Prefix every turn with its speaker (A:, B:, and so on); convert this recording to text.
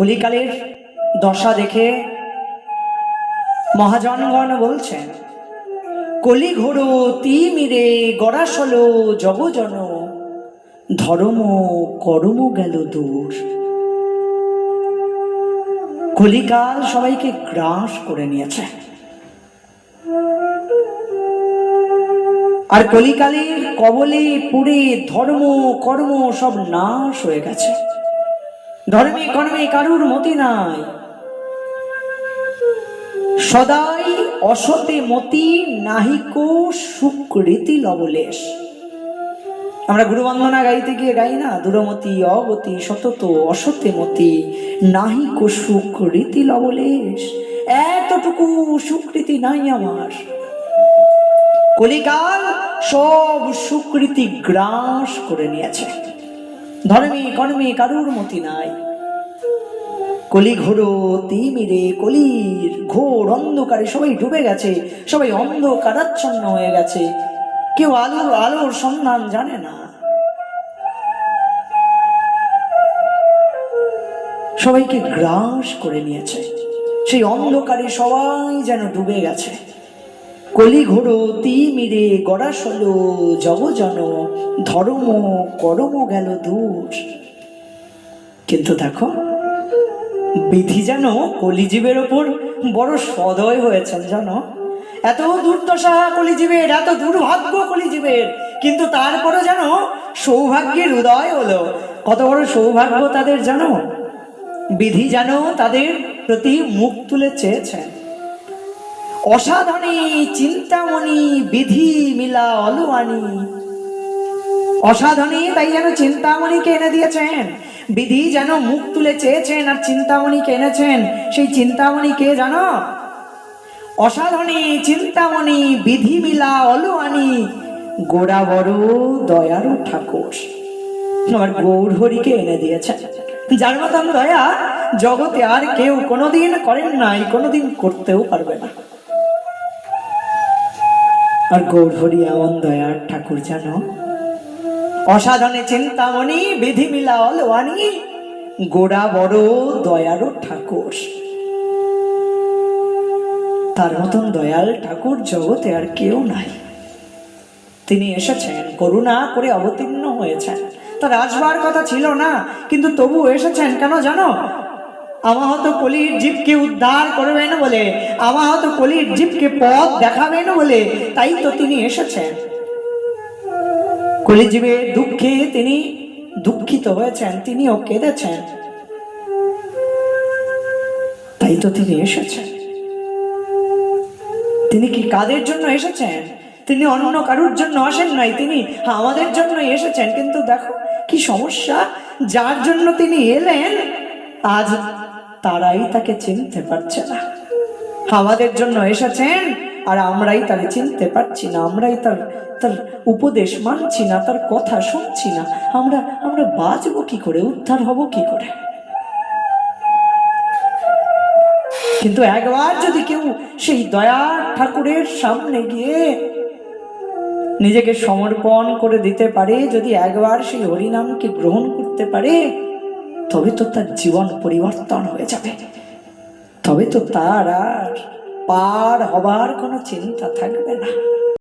A: কলিকালের দশা দেখে মহাজনগণ বলছেন কলি ঘোড়ো তিমিরে গড়াসল জগজন, ধর্ম, করম গেল দূর। কলিকাল সবাইকে গ্রাস করে নিয়েছে। আর কলিকালের কবলে পুড়ে ধর্ম, কর্ম সব নাশ হয়ে গেছে। ধর্মে কর্মে কারুর মতি নাই। সদাই অসতে মতি নাহিক সুকৃতি লবলেশ। আমরা গুরু বন্দনা গাইতে গিয়ে গাই না, দুরমতি অগতি সতত অসতে মতি নাহিক সুকৃতি লবলেশ। এতটুকু সুকৃতি নাই আমার। কলিকাল সব সুকৃতি গ্রাস করে নিয়েছে। ধর্মে কর্মে কারুর মতি নাই। কলি ঘোরো তিমিরে, কলির ঘোর অন্ধকারে সবাই ডুবে গেছে, সবাই অন্ধকারাচ্ছন্ন হয়ে গেছে। কেউ আলোর আলোর সন্ধান জানে না। সবাইকে গ্রাস করে নিয়েছে। সেই অন্ধকারে সবাই যেন ডুবে গেছে। কলি ঘোড়ো তিমিরে গড়াসল জগজন ধর্ম, করম গেল দূর কিন্তু দেখো, বিধি যেন কলিজীবের ওপর বড় সদয় হয়েছেন জানো। এত দুর্দশা কলিজীবের, এত দুর্ভাগ্য কলিজীবের, কিন্তু তারপরে যেন সৌভাগ্যের উদয় হলো। কত বড় সৌভাগ্য তাদের জানো? বিধি যেন তাদের প্রতি মুখ তুলে চেয়েছেন। অসাধনী, চিন্তামণি, বিধি মিলা অলুয়ানি। অসাধনী, তাই যেন চিন্তামণিকে এনে দিয়েছেন। বিধি যেন মুখ তুলে চেয়েছেন আর চিন্তামণিকে এনেছেন, সেই চিন্তামণি কে জানো? অসাধনী, চিন্তামণি, বিধি মিলা অলুয়ানি, গোড়া বড় দয়ারু ঠাকুর। আমার গৌর হরিকে এনে দিয়েছেন। যার মতন দয়া, জগতে আর কেউ কোনোদিন করেন নাই, কোনোদিন করতেও পারবে না। আর গৌরহরি এমন দয়ার ঠাকুর যেন অসাধনে চিন্তামণি, বিধি মিলা অলওয়ানি গোড়া বড় দয়ারও ঠাকুর। তার মতন দয়াল ঠাকুর জগতে আর কেউ নাই। তিনি এসেছেন, করুণা করে অবতীর্ণ হয়েছেন। তার আসবার কথা ছিল না, কিন্তু তবু এসেছেন কেন জানো? আমাহত কলির জীবকে উদ্ধার করবেন বলে আমাহত কলির জীবকে পথ দেখাবেন বলে তাই তো তিনি এসেছেন। কলিজীবের দুঃখে তিনি দুঃখিত হয়েছেন, তিনিও কেঁদেছেন। তাই তো তিনি এসেছেন। তিনি কি কাদের জন্য এসেছেন? তিনি অন্য কারুর জন্য আসেন নাই, তিনি আমাদের জন্যই এসেছেন। কিন্তু দেখো, কি সমস্যা, যার জন্য তিনি এলেন, আজ তারাই তাকে চিনতে পারছে না। আমাদের জন্য এসেছেন, আর আমরাই তাকে চিনতে পারছি না। আমরাই তার তার উপদেশ মানছি না, তার কথা শুনছি না। আমরা আমরা বাঁচবো কি করে? উদ্ধার হব কি করে? কিন্তু একবার যদি কেউ সেই দয়া ঠাকুরের সামনে গিয়ে নিজেকে সমর্পণ করে দিতে পারে, যদি একবার সেই হরিনামকে গ্রহণ করতে পারে তবে তো তার জীবন পরিবর্তন হয়ে যাবে। তবে তো তার আর পার হবার কোনো চিন্তা থাকবে না।